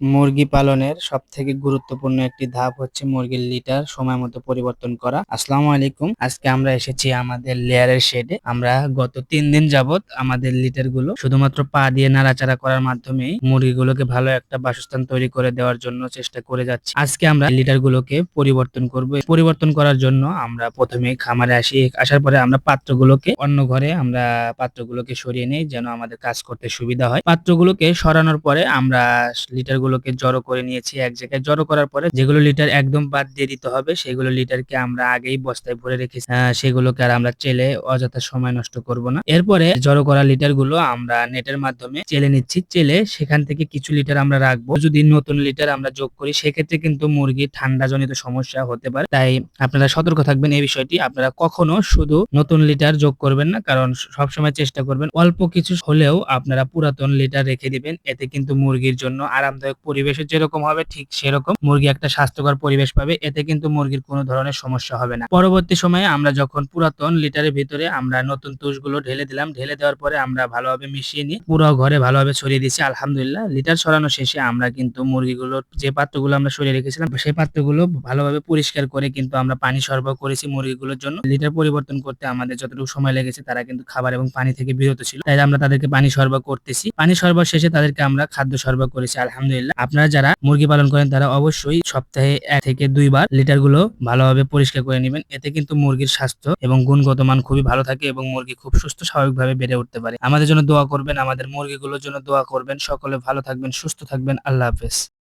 মুরগি পালনের সব থেকে গুরুত্বপূর্ণ একটি ধাপ হচ্ছে মুরগির লিটার সময় মতো পরিবর্তন করা। আসসালামু আলাইকুম। আজকে আমরা এসেছি আমাদের লেয়ারের শেডে আমরা গত তিন দিন যাবত আমাদের লিটারগুলো শুধুমাত্র পা দিয়ে নাড়াচাড়া করার মাধ্যমেই মুরগিগুলোকে ভালো একটা বাসস্থান তৈরি করে দেওয়ার জন্য চেষ্টা করে যাচ্ছি। আজকে আমরা লিটার গুলোকে পরিবর্তন করব। পরিবর্তন করার জন্য আমরা প্রথমে খামারে আসি। আসার পরে আমরা পাত্রগুলোকে অন্য ঘরে আমরা পাত্রগুলোকে সরিয়ে নিই যেন আমাদের কাজ করতে সুবিধা হয়। পাত্রগুলোকে সরানোর পরে আমরা লিটার গুলোকে জড়ো করে নিয়েছি এক জায়গায়। জড়ো করার পরে যেগুলো লিটার একদম বাদ দিয়ে দিতে হবে, সেগুলো লিটারকে আমরা আগেই বস্তায় ভরে রেখেছি। সেগুলোকে আর আমরা চেলে অযথা সময় নষ্ট করব না। এরপরে জড়ো করা লিটারগুলো আমরা নেটের মাধ্যমে চেলে নিচ্ছি। চেলে সেখান থেকে কিছু লিটার আমরা রাখব। যদি নতুন লিটার আমরা যোগ করি, সেক্ষেত্রে কিন্তু মুরগি ঠান্ডা জনিত সমস্যা হতে পারে। তাই আপনারা সতর্ক থাকবেন এই বিষয়টি। আপনারা কখনো শুধু নতুন লিটার যোগ করবেন না, কারণ সবসময় চেষ্টা করবেন অল্প কিছু হলেও আপনারা পুরাতন লিটার রেখে দিবেন। এতে কিন্তু মুরগির জন্য আরামদায়ক পরিবেশে যেরকম হবে, ঠিক সেরকম মুরগি একটা স্বাস্থ্যকর পরিবেশ পাবে। এতে কিন্তু মুরগির কোনো ধরনের সমস্যা হবে না। পরবর্তী সময়ে আমরা যখন পুরাতন লিটারের ভিতরে আমরা নতুন তুষগুলো ঢেলে দিলাম, ঢেলে দেওয়ার পরে আমরা ভালোভাবে মিশিয়ে নিয়ে পুরো ঘরে ভালোভাবে ছড়িয়ে দিচ্ছি আলহামদুলিল্লাহ, লিটার ছড়ানো শেষে আমরা কিন্তু মুরগিগুলোর যে পাত্রগুলো আমরা সরিয়ে রেখেছিলাম, সেই পাত্রগুলো ভালোভাবে পরিষ্কার করে কিন্তু আমরা পানি সরবরাহ করেছি মুরগিগুলোর জন্য। লিটার পরিবর্তন করতে আমাদের যতটুকু সময় লেগেছে, তারা কিন্তু খাবার এবং পানি থেকে বিরত ছিল। তাই আমরা তাদেরকে পানি সরবরাহ করতেছি। পানি সরবরাহ শেষে তাদেরকে আমরা খাদ্য সরবরাহ করেছি, আলহামদুলিল্লাহ। আপনারা যারা মুরগি পালন করেন, তারা অবশ্যই সপ্তাহে এক থেকে দুইবার লিটারগুলো ভালোভাবে পরিষ্কার করে নেবেন। এতে কিন্তু মুরগির স্বাস্থ্য এবং গুণগত মান খুবই ভালো থাকে এবং মুরগি খুব সুস্থ, স্বাভাবিকভাবে বেড়ে উঠতে পারে। আমাদের জন্য দোয়া করবেন, আমাদের মুরগিগুলোর জন্য দোয়া করবেন। সকলে ভালো থাকবেন, সুস্থ থাকবেন। আল্লাহ হাফেজ।